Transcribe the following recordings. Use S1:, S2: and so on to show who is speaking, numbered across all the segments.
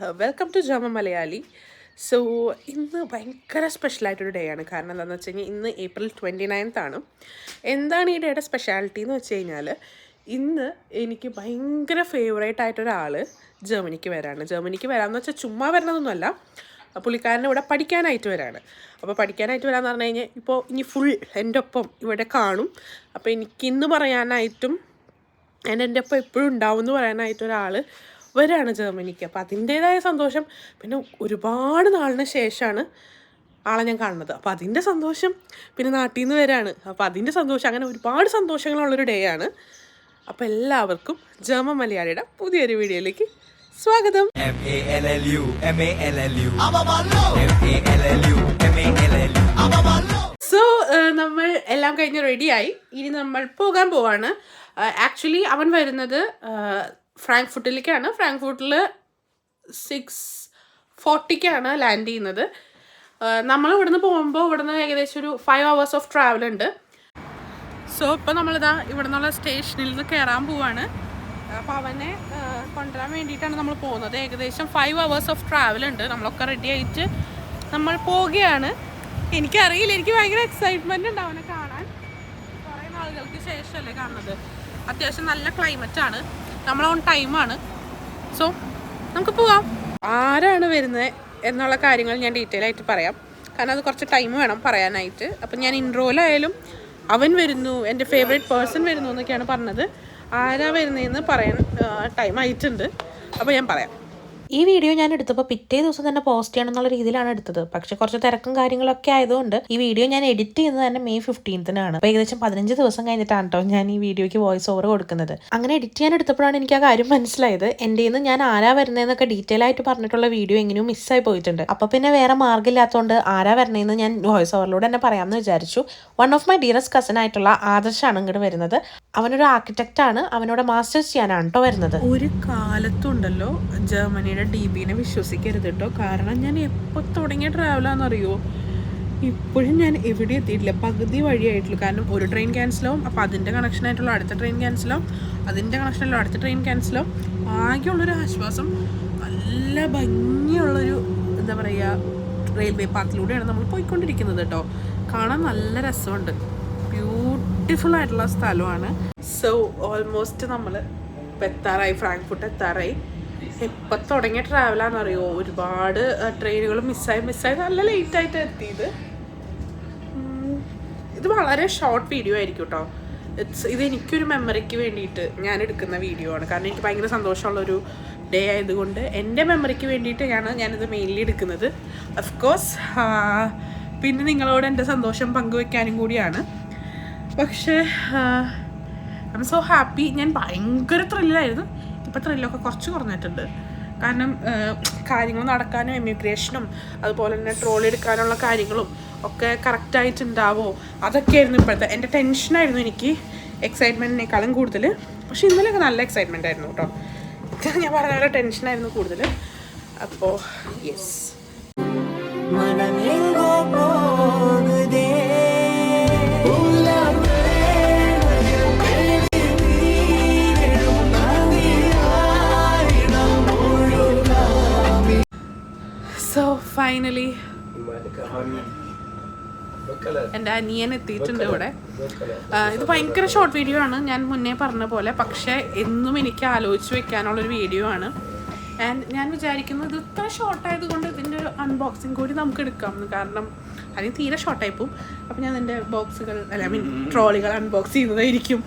S1: Welcome to ജമ Malayali so ഇന്ന് ഭയങ്കര സ്പെഷ്യലായിട്ടൊരു ഡേ ആണ്. കാരണം എന്താണെന്ന് വെച്ച് കഴിഞ്ഞാൽ ഇന്ന് ഏപ്രിൽ ട്വന്റി ആണ്. എന്താണ് ഈ ഡേയുടെ സ്പെഷ്യാലിറ്റി എന്ന് വെച്ച് കഴിഞ്ഞാൽ ഇന്ന് എനിക്ക് ഭയങ്കര ഫേവറേറ്റ് ആയിട്ടൊരാൾ ജർമ്മനിക്ക് വരാണ്. ജർമ്മനിക്ക് വരാമെന്ന് വെച്ചാൽ ചുമ്മാ വരണതൊന്നുമല്ല. പുള്ളിക്കാരൻ ഇവിടെ പഠിക്കാനായിട്ട് വരാണ്. അപ്പോൾ പഠിക്കാനായിട്ട് വരാമെന്ന് പറഞ്ഞു കഴിഞ്ഞാൽ ഇപ്പോൾ ഇനി ഫുൾ എന്റെ ഒപ്പം ഇവിടെ കാണും. അപ്പോൾ എനിക്കിന്ന് പറയാനായിട്ടും എന്റെ എന്റെ ഒപ്പം എപ്പോഴും ഉണ്ടാവും എന്ന് പറയാനായിട്ട് ഒരാൾ വരാണ് ജർമ്മനിക്ക്. അപ്പോൾ അതിന്റേതായ സന്തോഷം. പിന്നെ ഒരുപാട് നാളിന് ശേഷമാണ് ആളെ ഞാൻ കാണുന്നത്. അപ്പോൾ അതിന്റെ സന്തോഷം പിന്നെ നാട്ടിൽ നിന്ന് വരാണ്. അപ്പോൾ അതിന്റെ സന്തോഷം അങ്ങനെ ഒരുപാട് സന്തോഷങ്ങളുള്ളൊരു ഡേ ആണ്. അപ്പോൾ എല്ലാവർക്കും ജർമ്മൻ മലയാളിയുടെ പുതിയൊരു വീഡിയോയിലേക്ക് സ്വാഗതം. സോ നമ്മൾ എല്ലാം കഴിഞ്ഞ് റെഡിയായി ഇനി നമ്മൾ പോകാൻ പോവാണ്. ആക്ച്വലി അവൻ വരുന്നത് ഫ്രാങ്ക്ഫുട്ടിലേക്കാണ്. ഫ്രാങ്ക്ഫുട്ടിൽ സിക്സ് ഫോർട്ടിക്കാണ് ലാൻഡ് ചെയ്യുന്നത്. നമ്മൾ ഇവിടുന്ന് പോകുമ്പോൾ ഇവിടുന്ന് ഏകദേശം ഒരു ഫൈവ് അവേഴ്സ് ഓഫ് ട്രാവൽ ഉണ്ട്. സോ ഇപ്പോൾ നമ്മളിതാ ഇവിടെ നിന്നുള്ള സ്റ്റേഷനിൽ നിന്ന് കയറാൻ പോവാണ്. അപ്പോൾ അവനെ കൊണ്ടുവരാൻ വേണ്ടിയിട്ടാണ് നമ്മൾ പോകുന്നത്. ഏകദേശം ഫൈവ് അവേഴ്സ് ഓഫ് ട്രാവൽ ഉണ്ട്. നമ്മളൊക്കെ റെഡി ആയിട്ട് നമ്മൾ പോവുകയാണ്. എനിക്കറിയില്ല. എനിക്ക് ഭയങ്കര എക്സൈറ്റ്മെന്റ് ഉണ്ട് അവനെ കാണാൻ. കുറേ നാളുകൾക്ക് ശേഷമല്ലേ കാണുന്നത്. അത്യാവശ്യം നല്ല ക്ലൈമറ്റാണ് നമ്മൾ ഓൺ ടൈമാണ് സോ നമുക്ക് പോവാം. ആരാണ് വരുന്നത് എന്നുള്ള കാര്യങ്ങൾ ഞാൻ ഡീറ്റെയിൽ ആയിട്ട് പറയാം. കാരണം അത് കുറച്ച് ടൈം വേണം പറയാനായിട്ട്. അപ്പം ഞാൻ ഇൻട്രോയിലായാലും അവൻ വരുന്നു എന്റെ ഫേവറേറ്റ് പേഴ്സൺ വരുന്നു എന്നൊക്കെയാണ് പറഞ്ഞത്. ആരാ വരുന്നതെന്ന് പറയാൻ ടൈം ആയിട്ടുണ്ട്. അപ്പോൾ ഞാൻ പറയാം.
S2: ഈ വീഡിയോ ഞാൻ എടുത്തപ്പോൾ പിറ്റേ ദിവസം തന്നെ പോസ്റ്റ് ചെയ്യണം എന്നുള്ള രീതിയിലാണ് എടുത്തത്. പക്ഷെ കുറച്ച് തിരക്കും കാര്യങ്ങളൊക്കെ ആയതുകൊണ്ട് ഈ വീഡിയോ ഞാൻ എഡിറ്റ് ചെയ്യുന്നത് തന്നെ മെയ് ഫിഫ്റ്റീൻത്തിനാണ് അപ്പോൾ ഏകദേശം പതിനഞ്ച് ദിവസം കഴിഞ്ഞിട്ടാണ് കേട്ടോ ഞാൻ ഈ വീഡിയോയ്ക്ക് വോയിസ് ഓവർ കൊടുക്കുന്നത്. അങ്ങനെ എഡിറ്റ് ചെയ്യാൻ എടുത്തപ്പോഴാണ് എനിക്ക് ആ കാര്യം മനസ്സിലായത്. എന്റെ നിന്ന് ഞാൻ ആരാ വരുന്നതെന്നൊക്കെ ഡീറ്റെയിൽ ആയിട്ട് പറഞ്ഞിട്ടുള്ള വീഡിയോ എങ്ങനെയും മിസ്സായി പോയിട്ടുണ്ട്. അപ്പോൾ പിന്നെ വേറെ മാർഗമില്ലാത്തതുകൊണ്ട് ആരാ വരണേന്ന് ഞാൻ വോയിസ് ഓവറിലൂടെ തന്നെ പറയാമെന്ന് വിചാരിച്ചു. One of my dearest cousin ആയിട്ടുള്ള ആദർശാണ് ഇങ്ങോട്ട് വരുന്നത്. അവനൊരു ആർക്കിടെക്റ്റ് ആണ്. അവനോട് മാസ്റ്റേഴ്സ് ചെയ്യാനാണ് കേട്ടോ വരുന്നത്.
S1: ഒരു കാലത്തുണ്ടല്ലോ ജർമ്മനിയുടെ ഡി ബിനെ വിശ്വസിക്കരുത് കേട്ടോ. കാരണം ഞാൻ എപ്പോൾ തുടങ്ങിയ ട്രാവലാണെന്നറിയോ ഇപ്പോഴും ഞാൻ എവിടെ എത്തിയിട്ടില്ല. പകുതി വഴിയായിട്ടുള്ളൂ. കാരണം ഒരു ട്രെയിൻ ക്യാൻസലാവും അപ്പോൾ അതിന്റെ കണക്ഷനായിട്ടുള്ള അടുത്ത ട്രെയിൻ ക്യാൻസലാവും അതിന്റെ കണക്ഷനായിട്ടുള്ള അടുത്ത ട്രെയിൻ ക്യാൻസലാവും ആകെയുള്ളൊരു ആശ്വാസം നല്ല ഭംഗിയുള്ളൊരു എന്താ പറയുക റെയിൽവേ പാത്തിലൂടെയാണ് നമ്മൾ പോയിക്കൊണ്ടിരിക്കുന്നത് കേട്ടോ. കാണാൻ നല്ല രസമുണ്ട്. ബ്യൂട്ടിഫുൾ ആയിട്ടുള്ള സ്ഥലമാണ്. സോ ഓൾമോസ്റ്റ് നമ്മൾ എത്താറായി. ഫ്രാങ്ക്ഫുട്ട് എത്താറായി. എപ്പം തുടങ്ങിയ ട്രാവലാണെന്നറിയോ ഒരുപാട് ട്രെയിനുകൾ മിസ്സായി മിസ്സായി നല്ല ലേറ്റായിട്ട് എത്തിയത്. ഇത് വളരെ ഷോർട്ട് വീഡിയോ ആയിരിക്കും കേട്ടോ ഇറ്റ്സ് ഇത് എനിക്കൊരു മെമ്മറിക്ക് വേണ്ടിയിട്ട് ഞാൻ എടുക്കുന്ന വീഡിയോ ആണ്. കാരണം എനിക്ക് ഭയങ്കര സന്തോഷമുള്ളൊരു ഡേ ആയതുകൊണ്ട് എന്റെ മെമ്മറിക്ക് വേണ്ടിയിട്ടാണ് ഞാനിത് മെയിൻലി എടുക്കുന്നത്. ഓഫ് കോഴ്സ് പിന്നെ നിങ്ങളോട് എന്റെ സന്തോഷം പങ്കുവെക്കാനും കൂടിയാണ്. പക്ഷേ ഐ എം സോ ഹാപ്പി ഞാൻ ഭയങ്കര ത്രില്ലായിരുന്നു ഇപ്പം ത്രില്ലൊക്കെ കുറച്ച് കുറഞ്ഞിട്ടുണ്ട്. കാരണം കാര്യങ്ങൾ നടക്കാനും എമിഗ്രേഷനും അതുപോലെ തന്നെ ട്രോൾ എടുക്കാനുള്ള കാര്യങ്ങളും ഒക്കെ കറക്റ്റായിട്ടുണ്ടാവോ അതൊക്കെയായിരുന്നു ഇപ്പോഴത്തെ. എന്റെ ടെൻഷനായിരുന്നു എനിക്ക് എക്സൈറ്റ്മെന്റിനേക്കാളും കൂടുതൽ. പക്ഷെ ഇന്നലെയൊക്കെ നല്ല എക്സൈറ്റ്മെന്റ് ആയിരുന്നു കേട്ടോ. ഞാൻ പറഞ്ഞ പോലെ ടെൻഷനായിരുന്നു കൂടുതൽ. അപ്പോൾ യെസ്
S3: മനമെങ്ങോ
S1: ഫൈനലി എന്റെ അനിയൻ എത്തിയിട്ടുണ്ട് ഇവിടെ. ഇത് ഭയങ്കര ഷോർട്ട് വീഡിയോ ആണ്. ഞാൻ മുന്നേ പറഞ്ഞ പോലെ. പക്ഷേ എന്നും എനിക്ക് ആലോചിച്ച് വെക്കാനുള്ളൊരു വീഡിയോ ആണ്. ആൻഡ് ഞാൻ വിചാരിക്കുന്നത് ഇത് ഇത്ര ഷോർട്ട് ആയതുകൊണ്ട് ഇതിന്റെ ഒരു അൺബോക്സിങ് കൂടി നമുക്ക് എടുക്കാം. കാരണം അതിന് തീരെ ഷോർട്ടായി പോവും. അപ്പോൾ ഞാൻ എന്റെ ബോക്സുകൾ അല്ല ഐ മീൻ ട്രോളികൾ അൺബോക്സ് ചെയ്യുന്നതായിരിക്കും.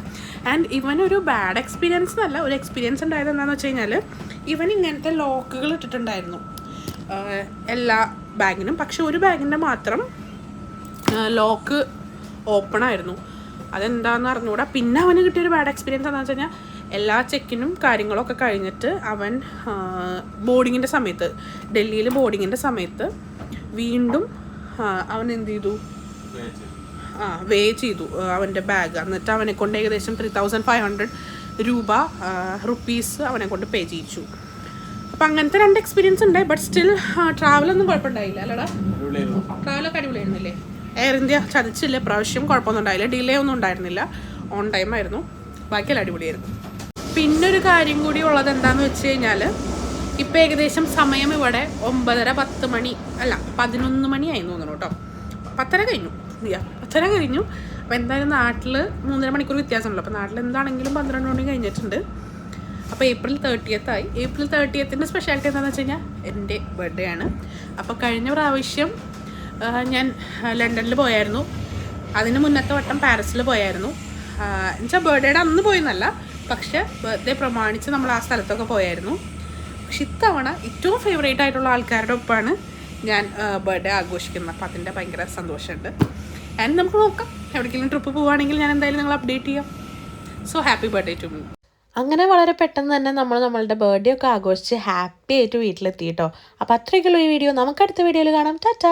S1: ആൻഡ് ഇവൻ ഒരു ബാഡ് എക്സ്പീരിയൻസ് എന്നല്ല ഒരു എക്സ്പീരിയൻസ് ഉണ്ടായത് എന്താണെന്ന് വെച്ച് കഴിഞ്ഞാൽ ഇവൻ ഇങ്ങനത്തെ ലോക്കുകൾ ഇട്ടിട്ടുണ്ടായിരുന്നു. എല്ലാ ബാഗിനും. പക്ഷെ ഒരു ബാഗിന്റെ മാത്രം ലോക്ക് ഓപ്പൺ ആയിരുന്നു. അതെന്താന്ന് അറിഞ്ഞുകൂടാ പിന്നെ അവന് കിട്ടിയൊരു ബാഡ് എക്സ്പീരിയൻസ് എന്താണെന്ന് വെച്ച് കഴിഞ്ഞാൽ എല്ലാ ചെക്കിനും കാര്യങ്ങളൊക്കെ കഴിഞ്ഞിട്ട് അവൻ ബോർഡിങ്ങിന്റെ സമയത്ത് ഡൽഹിയിൽ ബോർഡിങ്ങിന്റെ സമയത്ത് വീണ്ടും അവൻ എന്ത് ചെയ്തു? ആ വേ ചെയ്തു അവന്റെ ബാഗ് എന്നിട്ട് അവനെ കൊണ്ട് ഏകദേശം ത്രീ തൗസൻഡ് ഫൈവ് ഹൺഡ്രഡ് രൂപ റുപ്പീസ് അവനെ കൊണ്ട് പേ ചെയ്യിച്ചു. അപ്പം അങ്ങനത്തെ രണ്ട് എക്സ്പീരിയൻസ് ഉണ്ട്. ബട്ട് സ്റ്റിൽ ട്രാവൽ ട്രാവലൊന്നും കുഴപ്പമുണ്ടായില്ല. അല്ലടാ. ട്രാവലൊക്കെ അടിപൊളിയായിരുന്നില്ലേ? എയർ ഇന്ത്യ ചതിച്ചില്ല. പ്രാവശ്യം കുഴപ്പമൊന്നും ഉണ്ടായില്ല ഡിലേ ഒന്നും ഉണ്ടായിരുന്നില്ല. ഓൺ ടൈം ആയിരുന്നു. ബാക്കിയെല്ലാം അടിപൊളിയായിരുന്നു. പിന്നൊരു കാര്യം കൂടി ഉള്ളത് എന്താണെന്ന് വെച്ച് കഴിഞ്ഞാൽ ഇപ്പം ഏകദേശം സമയം ഇവിടെ ഒമ്പതര പത്ത് മണി അല്ല പതിനൊന്ന് മണിയായി തോന്നുന്നു കേട്ടോ. പത്തര കഴിഞ്ഞു. പത്തര കഴിഞ്ഞു. അപ്പോൾ എന്തായാലും നാട്ടിൽ മൂന്നര മണിക്കൂർ വ്യത്യാസമുണ്ടല്ലോ അപ്പോൾ നാട്ടിൽ എന്താണെങ്കിലും പന്ത്രണ്ട് മണി കഴിഞ്ഞിട്ടുണ്ട്. അപ്പോൾ ഏപ്രിൽ തേർട്ടിയത്ത് ആയി. ഏപ്രിൽ തേർട്ടിയത്തിന്റെ സ്പെഷ്യാലിറ്റി എന്താണെന്ന് വെച്ച് കഴിഞ്ഞാൽ എന്റെ ബർത്ത്ഡേ ആണ്. അപ്പോൾ കഴിഞ്ഞ പ്രാവശ്യം ഞാൻ ലണ്ടനിൽ പോയായിരുന്നു. അതിന് മുന്നത്തെ വട്ടം പാരീസിൽ പോയായിരുന്നു. എന്നുവെച്ചാൽ ബർത്ത്ഡേയുടെ അന്ന് പോയെന്നല്ല പക്ഷെ ബർത്ത്ഡേ പ്രമാണിച്ച് നമ്മൾ ആ സ്ഥലത്തൊക്കെ പോയായിരുന്നു. പക്ഷെ ഇത്തവണ ഏറ്റവും ഫേവറേറ്റ് ആയിട്ടുള്ള ആൾക്കാരുടെ ഒപ്പമാണ് ഞാൻ ബർത്ത്ഡേ ആഘോഷിക്കുന്നത്. അപ്പോൾ അതിന്റെ ഭയങ്കര സന്തോഷമുണ്ട്. ആൻഡ് നമുക്ക് നോക്കാം. എവിടേക്കെങ്കിലും ട്രിപ്പ് പോവുകയാണെങ്കിൽ ഞാൻ എന്തായാലും നിങ്ങൾ അപ്ഡേറ്റ് ചെയ്യാം. So happy birthday to me
S2: അങ്ങനെ വളരെ പെട്ടെന്ന് തന്നെ നമ്മൾ നമ്മളുടെ ബർത്ത്ഡേ ഒക്കെ ആഘോഷിച്ച് ഹാപ്പി ആയിട്ട് വീട്ടിലെത്തി കേട്ടോ അപ്പോൾ അത്രയ്ക്കുള്ള ഈ വീഡിയോ നമുക്ക് അടുത്ത വീഡിയോയിൽ കാണാം. ടാറ്റാ